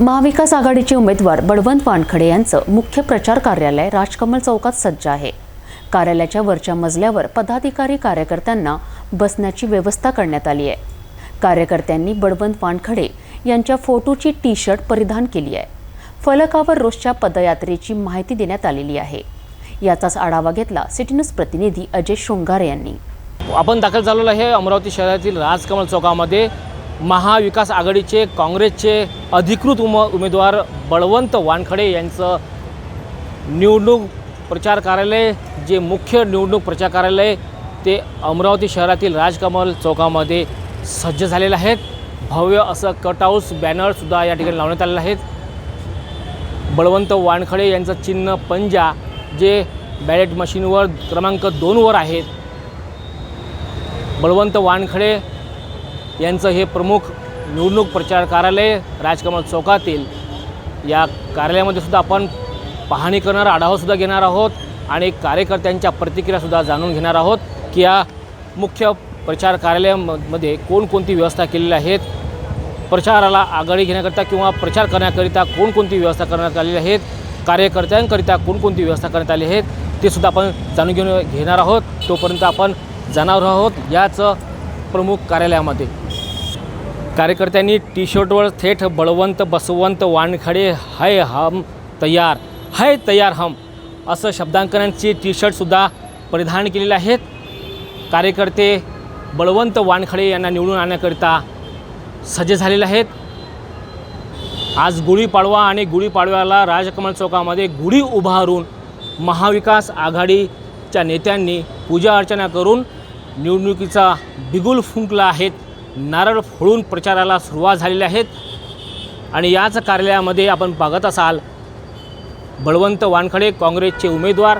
महाविकास आघाडीचे उमेदवार बळवंत वानखडे यांचं मुख्य प्रचार कार्यालय राजकमल चौकात सज्ज आहे. कार्यालयाच्या वरच्या मजल्यावर पदाधिकारी कार्यकर्त्यांना बसण्याची व्यवस्था करण्यात आली आहे. कार्यकर्त्यांनी बळवंत वानखडे यांच्या फोटोची टी शर्ट परिधान केली आहे. फलकावर रोजच्या पदयात्रेची माहिती देण्यात आलेली आहे. याचाच आढावा घेतला सिटी न्यूज प्रतिनिधी अजय शृंगारे यांनी. आपण दाखल झालेलो आहे अमरावती शहरातील राजकमल चौकामध्ये. महाविकास आघाडीचे काँग्रेसचे अधिकृत उम उमेदवार बळवंत वानखडे यांचं निवडणूक प्रचार कार्यालय जे मुख्य निवडणूक प्रचार कार्यालय ते अमरावती शहरातील राजकमल चौकामध्ये सज्ज झालेले आहेत. भव्य असं कटआउट्स बॅनरसुद्धा या ठिकाणी लावण्यात आलेले आहेत. बळवंत वानखडे यांचं चिन्ह पंजा जे बॅलेट मशीनवर क्रमांक दोनवर आहेत. बळवंत वानखडे यांचं हे प्रमुख निवडणूक प्रचार कार्यालय राजकमल चौकातील या कार्यालयामध्ये सुद्धा आपण पाहणी करणार आढावासुद्धा घेणार आहोत आणि कार्यकर्त्यांच्या प्रतिक्रियासुद्धा जाणून घेणार आहोत की या मुख्य प्रचार कार्यालयामध्ये कोणकोणती व्यवस्था केलेल्या आहेत प्रचाराला आघाडी घेण्याकरिता किंवा प्रचार करण्याकरिता कोणकोणती व्यवस्था करण्यात आलेली आहेत कार्यकर्त्यांकरिता कोणकोणती व्यवस्था करण्यात आली आहेत ते सुद्धा आपण जाणून घेऊन घेणार आहोत. तोपर्यंत आपण जाणार आहोत याच प्रमुख कार्यालयामध्ये. कार्यकर्त्यांनी टी शर्टवर थेट बळवंत बसवंत वानखडे हाय हम तयार हाय तयार हम असं शब्दांकनांची टी शर्टसुद्धा परिधान केलेले आहेत. कार्यकर्ते बळवंत वानखडे यांना निवडून आणण्याकरिता सज्ज झालेले आहेत. आज गुढीपाडवा आणि गुढीपाडव्याला राजकमल चौकामध्ये गुढी उभारून महाविकास आघाडीच्या नेत्यांनी पूजा अर्चना करून निवडणुकीचा बिगुल फुंकला आहेत नारळ फोडून प्रचाराला सुरुवात झालेली आहेत आणि याच कार्यालयामध्ये आपण बघत असाल बळवंत वानखडे काँग्रेसचे उमेदवार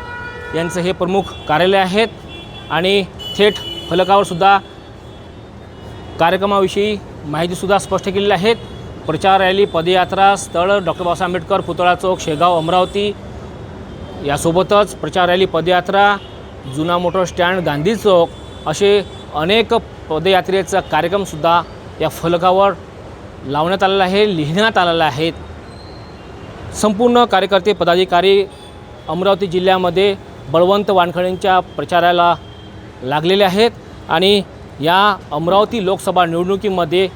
यांचं हे प्रमुख कार्यालय आहेत आणि थेट फलकावरसुद्धा कार्यक्रमाविषयी माहितीसुद्धा स्पष्ट केलेली आहेत प्रचार रॅली पदयात्रा स्थळ डॉक्टर बाबासाहेब आंबेडकर पुतळा चौक शेगाव अमरावती यासोबतच प्रचार रॅली पदयात्रा जुना मोटर स्टँड गांधी चौक असे अनेक पदयात्रेचा कार्यक्रमसुद्धा या फलकावर लावण्यात आलेला आहे लिहिण्यात आलेला आहे. संपूर्ण कार्यकर्ते पदाधिकारी अमरावती जिल्ह्यामध्ये बळवंत वानखडेंच्या प्रचाराला लागलेले आहेत आणि या अमरावती लोकसभा निवडणुकीमध्ये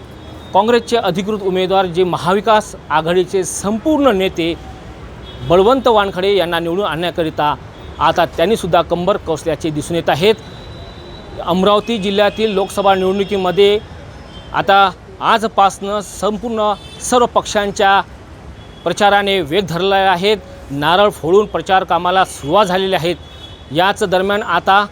काँग्रेसचे अधिकृत उमेदवार जे महाविकास आघाडीचे संपूर्ण नेते बळवंत वानखडे यांना निवडून आणण्याकरिता आता त्यांनीसुद्धा कंबर कसल्याचे दिसून येत आहेत. अमरावती जिल्ह्यातील लोकसभा निवडणुकीमध्ये आता आजपासनं संपूर्ण सर्व पक्षांच्या प्रचाराने वेग धरले आहेत. नारळ फोडून प्रचार कामाला सुरुवात झालेली आहेत याच दरम्यान आता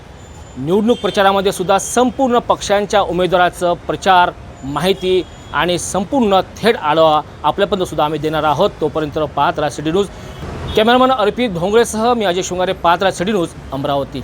निवडणूक प्रचारामध्ये सुद्धा संपूर्ण पक्षांच्या उमेदवाराचं प्रचार माहिती आणि संपूर्ण थेट आढावा आपल्यापर्यंत सुद्धा आम्ही देणार आहोत. तोपर्यंत पाहत राहा सिटी न्यूज. कॅमेरामन अर्पित भोंगळेसह मी अजय शृंगारे पाहत राहा सिटी न्यूज अमरावती.